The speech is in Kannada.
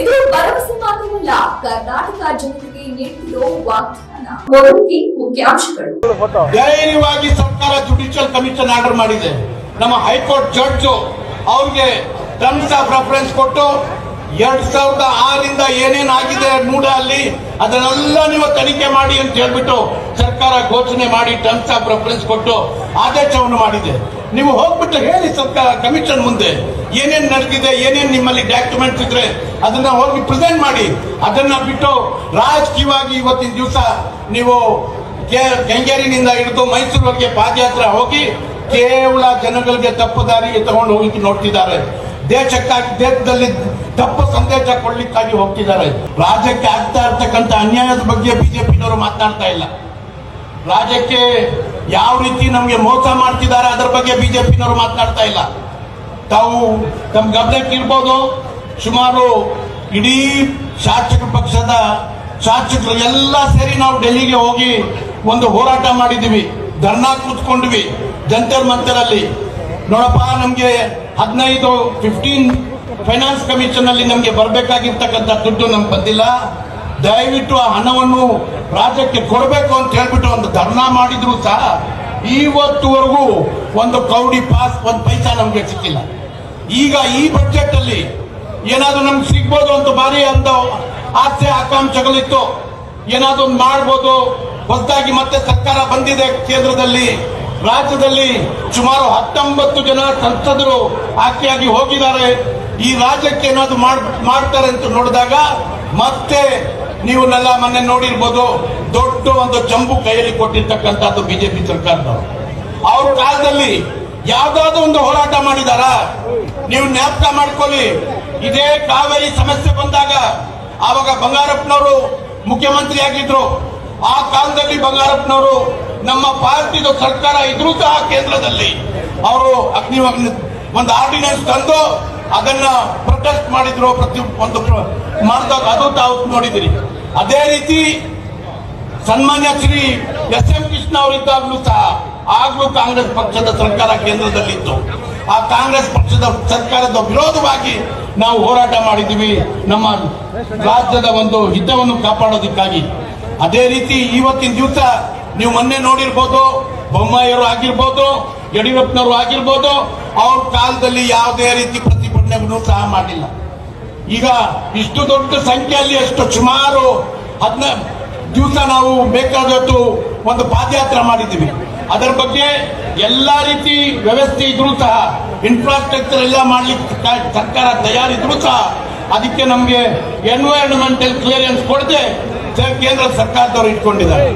ಇದು ಭರವಸೆ ಮಾತ್ರವಲ್ಲ, ಕರ್ನಾಟಕ ಜನತೆಗೆ ನೀಡಿರೋ ವಾಗ್ದಾನ. ಮುಖ್ಯಾಂಶಗಳು. ಧೈರ್ಯವಾಗಿ ಸರ್ಕಾರ ಜುಡಿಷಿಯಲ್ ಕಮಿಷನ್ ಆರ್ಡರ್ ಮಾಡಿದೆ. ನಮ್ಮ ಹೈಕೋರ್ಟ್ ಜಡ್ಜ್ ಅವ್ರಿಗೆ ಟರ್ಮ್ಸ್ ಆಫ್ ರೆಫರೆನ್ಸ್ ಕೊಟ್ಟು ಎರಡ್ ಸಾವಿರದ ಆರಿಂದ ಏನೇನ್ ಆಗಿದೆ ಮೂಡ ಅಲ್ಲಿ. ಅದನ್ನೆಲ್ಲ ನೀವು ತನಿಖೆ ಮಾಡಿ ಅಂತ ಹೇಳ್ಬಿಟ್ಟು ಸರ್ಕಾರ ಘೋಷಣೆ ಮಾಡಿ ಟರ್ಮ್ಸ್ ಆಫ್ ರೆಫರೆನ್ಸ್ ಕೊಟ್ಟು ಆದೇಶವನ್ನು ಮಾಡಿದೆ. ನೀವು ಹೋಗ್ಬಿಟ್ಟು ಹೇಳಿ ಸರ್ಕಾರ ಕಮಿಷನ್ ಮುಂದೆ. ಏನೇನ್ ನಡೆದಿದೆ, ಏನೇನ್ ನಿಮ್ಮಲ್ಲಿ ಡಾಕ್ಯುಮೆಂಟ್ಸ್ ಇದ್ರೆ ಅದನ್ನ ಹೋಗಿ ಪ್ರೆಸೆಂಟ್ ಮಾಡಿ. ಅದನ್ನ ಬಿಟ್ಟು ರಾಜಕೀಯವಾಗಿ ಇವತ್ತಿನ ದಿವಸ ನೀವು ಕೆಂಗೇರಿನಿಂದ ಹಿಡಿದು ಮೈಸೂರುವರೆಗೆ ಪಾದಯಾತ್ರೆ ಹೋಗಿ ಕೇವಲ ಜನಗಳಿಗೆ ತಪ್ಪು ದಾರಿಗೆ ತಗೊಂಡು ಹೋಗಿ ನೋಡ್ತಿದ್ದಾರೆ. ದೇಶಕ್ಕಾಗಿ ದೇಶದಲ್ಲಿ ತಪ್ಪು ಸಂದೇಶ ಕೊಡ್ಲಿಕ್ಕಾಗಿ ಹೋಗ್ತಿದ್ದಾರೆ. ರಾಜ್ಯಕ್ಕೆ ಆಗ್ತಾ ಇರ್ತಕ್ಕಂಥ ಅನ್ಯಾಯದ ಬಗ್ಗೆ ಬಿಜೆಪಿನವರು ಮಾತನಾಡ್ತಾ ಇಲ್ಲ. ರಾಜ್ಯಕ್ಕೆ ಯಾವ ರೀತಿ ನಮಗೆ ಮೋಸ ಮಾಡ್ತಿದ್ದಾರೆ ಅದರ ಬಗ್ಗೆ ಬಿಜೆಪಿನವರು ಮಾತನಾಡ್ತಾ ಇಲ್ಲ. ತಾವು ತಮ್ಮ ಗಮನಕ್ಕೆ ಇರ್ಬೋದು. ಸುಮಾರು ಇಡೀ ಶಾಸಕ ಪಕ್ಷದ ಶಾಸಕರು ಎಲ್ಲ ಸೇರಿ ನಾವು ಡೆಲ್ಲಿಗೆ ಹೋಗಿ ಒಂದು ಹೋರಾಟ ಮಾಡಿದ್ದೀವಿ. ಧರ್ನಾ ಕೂತ್ಕೊಂಡ್ವಿ. ಜಂತರ್ ಮಂತರಲ್ಲಿ. ನೋಡಪ್ಪ, ನಮ್ಗೆ ಹದಿನೈದು ಫಿಫ್ಟೀನ್ ಫೈನಾನ್ಸ್ ಕಮಿಷನ್ ಅಲ್ಲಿ ನಮಗೆ ಬರಬೇಕಾಗಿರ್ತಕ್ಕಂಥ ದುಡ್ಡು ನಮ್ಗೆ ಬಂದಿಲ್ಲ. ದಯವಿಟ್ಟು ಆ ಹಣವನ್ನು ರಾಜ್ಯಕ್ಕೆ ಕೊಡಬೇಕು ಅಂತ ಹೇಳ್ಬಿಟ್ಟು ಒಂದು ಧರ್ನಾ ಮಾಡಿದ್ರು ಸಹ ಇವತ್ತುವರೆಗೂ ಒಂದು ಕೌಡಿ ಪಾಸ್, ಒಂದು ಪೈಸಾ ನಮ್ಗೆ ಸಿಕ್ಕಿಲ್ಲ. ಈಗ ಈ ಬಜೆಟ್ ಅಲ್ಲಿ ಏನಾದ್ರು ನಮ್ಗೆ ಸಿಗ್ಬೋದು ಅಂತ ಭಾರಿ ಅಂತ ಆಸೆ, ಆಕಾಂಕ್ಷೆಗಳಿತ್ತು. ಏನಾದ್ರು ಮಾಡ್ಬೋದು. ಹೊಸದಾಗಿ ಮತ್ತೆ ಸರ್ಕಾರ ಬಂದಿದೆ ಕೇಂದ್ರದಲ್ಲಿ. ರಾಜ್ಯದಲ್ಲಿ ಸುಮಾರು ಹತ್ತೊಂಬತ್ತು ಜನ ಸಂಸದರು ಆಕೆಯಾಗಿ ಹೋಗಿದ್ದಾರೆ. ಈ ರಾಜ್ಯಕ್ಕೆ ಏನಾದ್ರು ಮಾಡ್, ಮಾಡ್ತಾರೆ ಅಂತ ನೋಡಿದಾಗ ಮತ್ತೆ ನೀವು ನೀವನ್ನೆಲ್ಲ ಮೊನ್ನೆ ನೋಡಿರ್ಬೋದು. ದೊಡ್ಡ ಒಂದು ಜಂಬು ಕೈಯಲ್ಲಿ ಕೊಟ್ಟಿರ್ತಕ್ಕಂಥದ್ದು ಬಿಜೆಪಿ ಸರ್ಕಾರದವರು. ಅವ್ರ ಕಾಲದಲ್ಲಿ ಯಾವ್ದಾದ್ರು ಒಂದು ಹೋರಾಟ ಮಾಡಿದಾರ? ನೀವು ಜ್ಞಾಪಕ ಮಾಡ್ಕೊಳ್ಳಿ. ಇದೇ ಕಾವೇರಿ ಸಮಸ್ಯೆ ಬಂದಾಗ ಆವಾಗ ಬಂಗಾರಪ್ಪನವರು ಮುಖ್ಯಮಂತ್ರಿ ಆಗಿದ್ರು ಆ ಕಾಲದಲ್ಲಿ ಬಂಗಾರಪ್ಪನವರು ನಮ್ಮ ಪಾರ್ಟಿದು ಸರ್ಕಾರ ಇದ್ರೂ ಸಹ ಕೇಂದ್ರದಲ್ಲಿ ಅವರು ಅಗ್ನಿ ಒಂದು ಆರ್ಡಿನೆನ್ಸ್ ತಂದು ಅದನ್ನ ಪ್ರೊಟೆಸ್ಟ್ ಮಾಡಿದ್ರು ಪ್ರತಿ ಒಂದು ಮಾಡಿದಾಗ ಅದು ತಾವು ನೋಡಿದಿರಿ. ಅದೇ ರೀತಿ ಸನ್ಮಾನ್ಯ ಶ್ರೀ ಎಸ್ ಎಂ ಕೃಷ್ಣ ಅವರಿದ್ದಾಗಲೂ ಸಹ ಆಗಲೂ ಕಾಂಗ್ರೆಸ್ ಪಕ್ಷದ ಸರ್ಕಾರ ಕೇಂದ್ರದಲ್ಲಿತ್ತು. ಆ ಕಾಂಗ್ರೆಸ್ ಪಕ್ಷದ ಸರ್ಕಾರದ ವಿರೋಧವಾಗಿ ನಾವು ಹೋರಾಟ ಮಾಡಿದ್ದೀವಿ. ನಮ್ಮ ರಾಜ್ಯದ ಒಂದು ಹಿತವನ್ನು ಕಾಪಾಡೋದಕ್ಕಾಗಿ. ಅದೇ ರೀತಿ ಇವತ್ತಿನ ದಿವಸ ನೀವು ಮೊನ್ನೆ ನೋಡಿರ್ಬೋದು, ಬೊಮ್ಮಾಯಿಯವರು ಆಗಿರ್ಬೋದು, ಯಡಿಯೂರಪ್ಪನವರು ಆಗಿರ್ಬೋದು, ಅವ್ರ ಕಾಲದಲ್ಲಿ ಯಾವುದೇ ರೀತಿ ಪ್ರತಿಭಟನೆ ಸಹ ಮಾಡಿಲ್ಲ. ಈಗ ಇಷ್ಟು ದೊಡ್ಡ ಸಂಖ್ಯೆಯಲ್ಲಿ ಎಷ್ಟು ಸುಮಾರು ಅದನ್ನ ದಿವಸ ನಾವು ಬೇಕಾದಷ್ಟು ಒಂದು ಪಾದಯಾತ್ರೆ ಮಾಡಿದ್ದೀವಿ. ಅದರ ಬಗ್ಗೆ ಎಲ್ಲಾ ರೀತಿ ವ್ಯವಸ್ಥೆ ಇದ್ರೂ ಸಹ ಇನ್ಫ್ರಾಸ್ಟ್ರಕ್ಚರ್ ಎಲ್ಲ ಮಾಡ್ಲಿಕ್ಕೆ ಸರ್ಕಾರ ತಯಾರಿದ್ರು ಸಹ, ಅದಕ್ಕೆ ನಮಗೆ ಎನ್ವೈರನ್ಮೆಂಟಲ್ ಕ್ಲಿಯರೆನ್ಸ್ ಕೊಡದೆ ಕೇಂದ್ರ ಸರ್ಕಾರದವರು ಇಟ್ಕೊಂಡಿದ್ದಾರೆ.